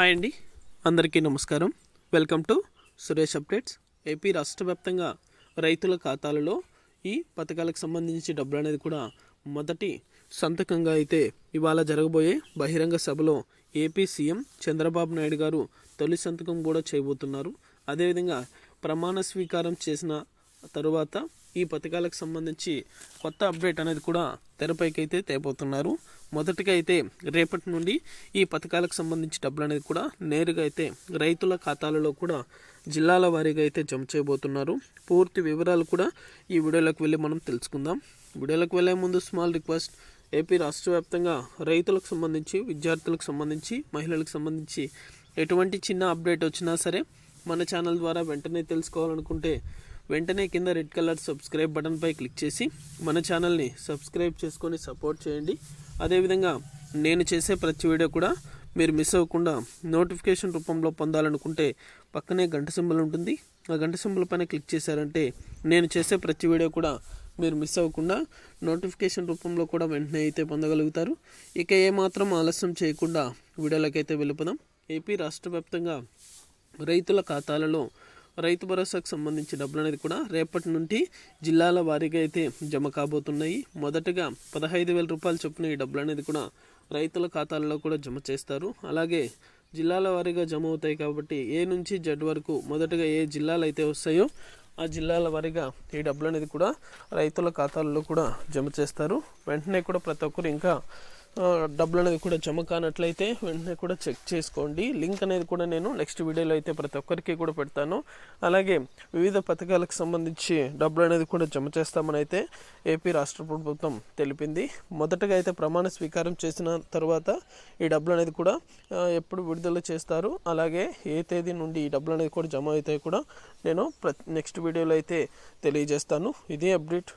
Hi అండి. అందరికీ నమస్కారం. Welcome to Suresh updates. AP రాష్ట్ర వ్యాప్తంగా రైతుల ఖాతాలలో ఈ పథకాలకు సంబంధించి డబ్బులు అనేది కూడా మొదటి సంతకంగా అయితే ఇవాళ జరగబోయే బహిరంగ సభలో ఏపీ సీఎం చంద్రబాబు నాయుడు గారు తొలి సంతకం కూడా చేయబోతున్నారు. అదేవిధంగా ప్రమాణ స్వీకారం చేసిన తరువాత ఈ పథకాలకు సంబంధించి కొత్త అప్డేట్ అనేది కూడా తెరపైకి అయితే తేపోతున్నారు మొదటిగా అయితే రేపటి నుండి ఈ పథకాలకు సంబంధించి డబ్బులు అనేది కూడా నేరుగా అయితే రైతుల ఖాతాలలో కూడా జిల్లాల వారీగా అయితే జమ చేయబోతున్నారు. పూర్తి వివరాలు కూడా ఈ వీడియోలోకి వెళ్ళి మనం తెలుసుకుందాం. వీడియోలోకి వెళ్ళే ముందు స్మాల్ రిక్వెస్ట్ ఏపీ రాష్ట్ర వ్యాప్తంగా రైతులకు సంబంధించి విద్యార్థులకు సంబంధించి మహిళలకు సంబంధించి ఎటువంటి చిన్న అప్డేట్ వచ్చినా సరే మన ఛానల్ ద్వారా వెంటనే తెలుసుకోవాలనుకుంటే వెంటనే కింద రెడ్ కలర్ సబ్స్క్రైబ్ బటన్పై క్లిక్ చేసి మన ఛానల్ని సబ్స్క్రైబ్ చేసుకొని సపోర్ట్ చేయండి. అదేవిధంగా నేను చేసే ప్రతి వీడియో కూడా మీరు మిస్ అవ్వకుండా నోటిఫికేషన్ రూపంలో పొందాలనుకుంటే పక్కనే గంట సింబల్ ఉంటుంది. ఆ గంట సింబల్ పైన క్లిక్ చేశారంటే నేను చేసే ప్రతి వీడియో కూడా మీరు మిస్ అవ్వకుండా నోటిఫికేషన్ రూపంలో కూడా వెంటనే అయితే పొందగలుగుతారు. ఇక ఏమాత్రం ఆలస్యం చేయకుండా వీడియోలకైతే వెళ్ళిపోదాం. ఏపీ రాష్ట్ర వ్యాప్తంగా రైతుల ఖాతాలలో రైతు భరోసాకు సంబంధించి డబ్బులు అనేది కూడా రేపటి నుండి జిల్లాల వారీగా అయితే జమ కాబోతున్నాయి. మొదటగా పదహైదు వేల రూపాయలు చొప్పున ఈ డబ్బులు అనేది కూడా రైతుల ఖాతాలలో కూడా జమ చేస్తారు. అలాగే జిల్లాల వారీగా జమ అవుతాయి కాబట్టి ఏ నుంచి జడ్ వరకు మొదటగా ఏ జిల్లాలు అయితే వస్తాయో ఆ జిల్లాల వారీగా ఈ డబ్బులు అనేది కూడా రైతుల ఖాతాల్లో కూడా జమ చేస్తారు. వెంటనే కూడా ప్రతి ఒక్కరు ఇంకా డబ్బులు అనేది కూడా జమ కానట్లయితే వెంటనే కూడా చెక్ చేసుకోండి. లింక్ అనేది కూడా నేను నెక్స్ట్ వీడియోలో అయితే ప్రతి ఒక్కరికి కూడా పెడతాను. అలాగే వివిధ పథకాలకు సంబంధించి డబ్బులు అనేది కూడా జమ చేస్తామని అయితే ఏపీ రాష్ట్ర ప్రభుత్వం తెలిపింది. మొదటగా అయితే ప్రమాణ స్వీకారం చేసిన తర్వాత ఈ డబ్బులు అనేది కూడా ఎప్పుడు విడుదల చేస్తారు. అలాగే ఏ తేదీ నుండి ఈ డబ్బులు అనేది కూడా జమ అవుతాయి కూడా నేను ప్రతి నెక్స్ట్ వీడియోలో అయితే తెలియజేస్తాను. ఇదే అప్డేట్.